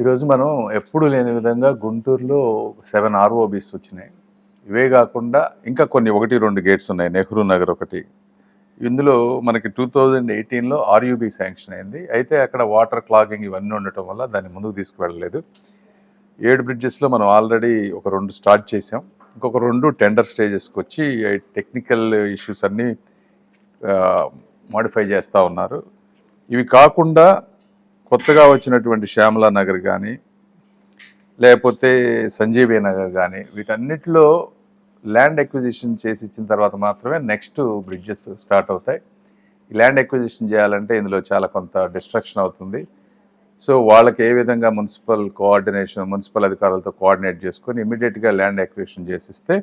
ఈరోజు మనం ఎప్పుడు లేని విధంగా గుంటూరులో సెవెన్ ఆర్ఓబీస్ వచ్చినాయి. ఇవే కాకుండా ఇంకా కొన్ని ఒకటి రెండు గేట్స్ ఉన్నాయి. నెహ్రూ నగర్ ఒకటి. ఇందులో మనకి టూ థౌజండ్ ఎయిటీన్లో ఆర్యూబీ శాంక్షన్ అయింది. అయితే అక్కడ వాటర్ క్లాగింగ్ ఇవన్నీ ఉండటం వల్ల దాన్ని ముందుకు తీసుకువెళ్ళలేదు. ఏడు బ్రిడ్జెస్లో మనం ఆల్రెడీ ఒక రెండు స్టార్ట్ చేసాం ఇంకొక రెండు టెండర్ స్టేజెస్కి వచ్చి టెక్నికల్ ఇష్యూస్ అన్నీ మాడిఫై చేస్తూ ఉన్నారు. ఇవి కాకుండా కొత్తగా వచ్చినటువంటి శ్యామలా నగర్ కానీ లేకపోతే సంజీవి నగర్ కానీ వీటన్నిటిలో ల్యాండ్ ఎక్విజిషన్ చేసి ఇచ్చిన తర్వాత మాత్రమే నెక్స్ట్ బ్రిడ్జెస్ స్టార్ట్ అవుతాయి. ఈ ల్యాండ్ ఎక్విజిషన్ చేయాలంటే ఇందులో చాలా కొంత డిస్ట్రక్షన్ అవుతుంది. సో వాళ్ళకి ఏ విధంగా మున్సిపల్ కోఆర్డినేషన్ మున్సిపల్ అధికారులతో కోఆర్డినేట్ చేసుకొని ఇమీడియట్గా ల్యాండ్ ఎక్విజిషన్ చేసిస్తే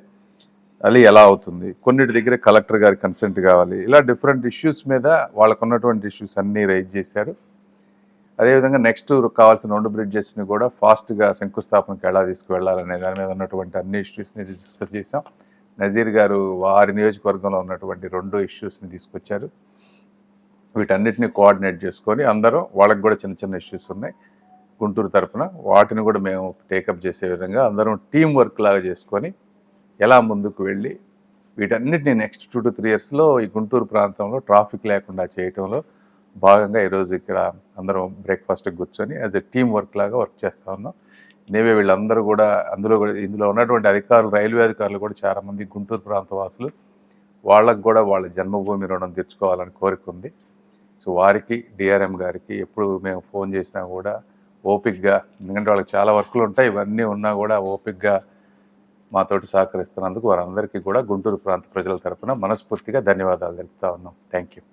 అది ఎలా అవుతుంది? కొన్నిటి దగ్గర కలెక్టర్ గారి కన్సెంట్ కావాలి. ఇలా డిఫరెంట్ ఇష్యూస్ మీద వాళ్ళకున్నటువంటి ఇష్యూస్ అన్నీ రైజ్ చేశారు. అదేవిధంగా నెక్స్ట్ కావాల్సిన రెండు బ్రిడ్జెస్ని కూడా ఫాస్ట్గా శంకుస్థాపనకి ఎలా తీసుకువెళ్ళాలనే దాని మీద ఉన్నటువంటి అన్ని ఇష్యూస్ని డిస్కస్ చేసాం నజీర్ గారు వారి నియోజకవర్గంలో ఉన్నటువంటి రెండు ఇష్యూస్ని తీసుకొచ్చారు. వీటన్నిటిని కోఆర్డినేట్ చేసుకొని అందరం వాళ్ళకి కూడా చిన్న చిన్న ఇష్యూస్ ఉన్నాయి. గుంటూరు తరపున వాటిని కూడా మేము టేకప్ చేసే విధంగా అందరం టీం వర్క్ లాగా చేసుకొని ఎలా ముందుకు వెళ్ళి వీటన్నిటిని నెక్స్ట్ టూ టు త్రీ ఇయర్స్లో ఈ గుంటూరు ప్రాంతంలో ట్రాఫిక్ లేకుండా చేయటంలో భాగంగా ఈరోజు ఇక్కడ అందరం బ్రేక్ఫాస్ట్కి కూర్చొని యాజ్ ఎ టీం వర్క్ లాగా వర్క్ చేస్తూ ఉన్నాం. నేవే వీళ్ళందరూ కూడా అందులో కూడా ఇందులో ఉన్నటువంటి అధికారులు రైల్వే అధికారులు కూడా చాలామంది గుంటూరు ప్రాంత వాసులు. వాళ్ళకు కూడా వాళ్ళ జన్మభూమి రుణం తీర్చుకోవాలని కోరిక ఉంది. సో వారికి డిఆర్ఎం గారికి ఎప్పుడు మేము ఫోన్ చేసినా కూడా ఓపిక్గా ఎందుకంటే వాళ్ళకి చాలా వర్కులు ఉంటాయి ఇవన్నీ ఉన్నా కూడా ఓపిక్గా మాతోటి సహకరిస్తున్నందుకు వారందరికీ కూడా గుంటూరు ప్రాంత ప్రజల తరఫున మనస్ఫూర్తిగా ధన్యవాదాలు తెలుపుతా ఉన్నాం. Thank you